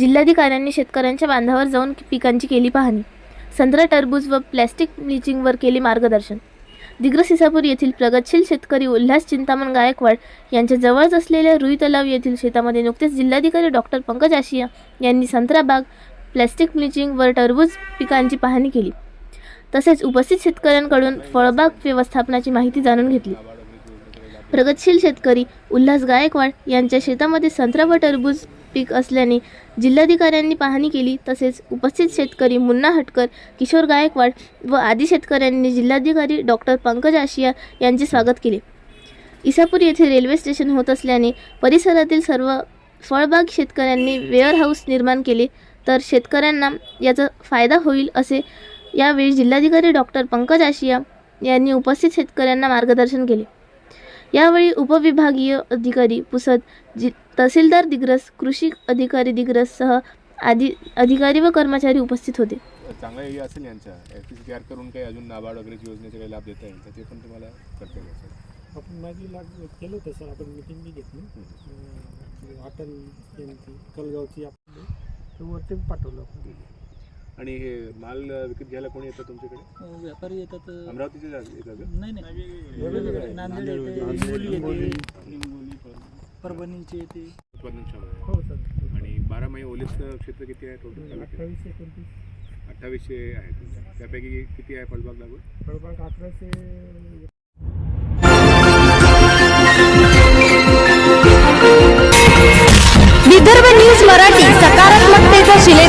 जिल्हाधिकाऱ्यांनी शेतकऱ्यांच्या बांधावर जाऊन पिकांची केली पाहणी. संत्रा टरबूज व प्लॅस्टिक ब्लिचिंगवर केले मार्गदर्शन. दिग्रस इसापूर येथील प्रगतशील शेतकरी उल्हास चिंतामण गायकवाड यांच्या जवळच असलेल्या रुई तलाव येथील शेतामध्ये नुकतेच जिल्हाधिकारी डॉक्टर पंकज आशिया यांनी संत्रा बाग प्लॅस्टिक ब्लिचिंग व टरबूज पिकांची पाहणी केली. तसेच उपस्थित शेतकऱ्यांकडून फळबाग व्यवस्थापनाची माहिती जाणून घेतली. प्रगतशील शेतकरी उल्हास गायकवाड यांच्या शेतामध्ये संत्रा व टरबूज पीक असल्याने जिल्हाधिकाऱ्यांनी पाहणी केली. तसेच उपस्थित शेतकरी मुन्ना हटकर किशोर गायकवाड व आदी शेतकऱ्यांनी जिल्हाधिकारी डॉक्टर पंकज आशिया यांचे स्वागत केले. इसापूर येथे रेल्वे स्टेशन होत असल्याने परिसरातील सर्व फळबाग शेतकऱ्यांनी वेअरहाऊस निर्माण केले. तर शेतकऱ्यांना याचा फायदा होईल असे यावेळी जिल्हाधिकारी डॉक्टर पंकज आशिया यांनी उपस्थित शेतकऱ्यांना मार्गदर्शन केले. यावेळी उपविभागीय अधिकारी पुसद जि तहसीलदार दिग्रस कृषी अधिकारी दिग्रससह आदी अधिकारी व कर्मचारी उपस्थित होते. चांगला एरिया असेल यांचा. तयार करून काही अजून नाबार्ड वगैरे योजनेचे काही लाभ देता येईल तर ते पण तुम्हाला करता येईल सर. आपण लाग केलं होतं सर. आपण मिटिंग बी घेतली. अटल जयंती कलगावची आपण ते वरती पाठवलं आपण. आणि हे माल विकत घ्यायला कोणी येतं तुमच्याकडे? अ, व्यापारी येतात अमरावतीचे जा- येतात का? नाही नाही. नांदेड येते. हिंगोली येते. परभणीचे येते. उत्पादन आहे. हो सर. आणि बारा महिने ओलीचं क्षेत्र किती आहे टोटल अठ्ठावीस एकोणतीस. अठ्ठावीसशे आहे त्यापैकी किती आहे फळबाग लागवड? फळबाग अठराशे विदर्भ न्यूज मराठी सकारात्मकतेचा शिलेदार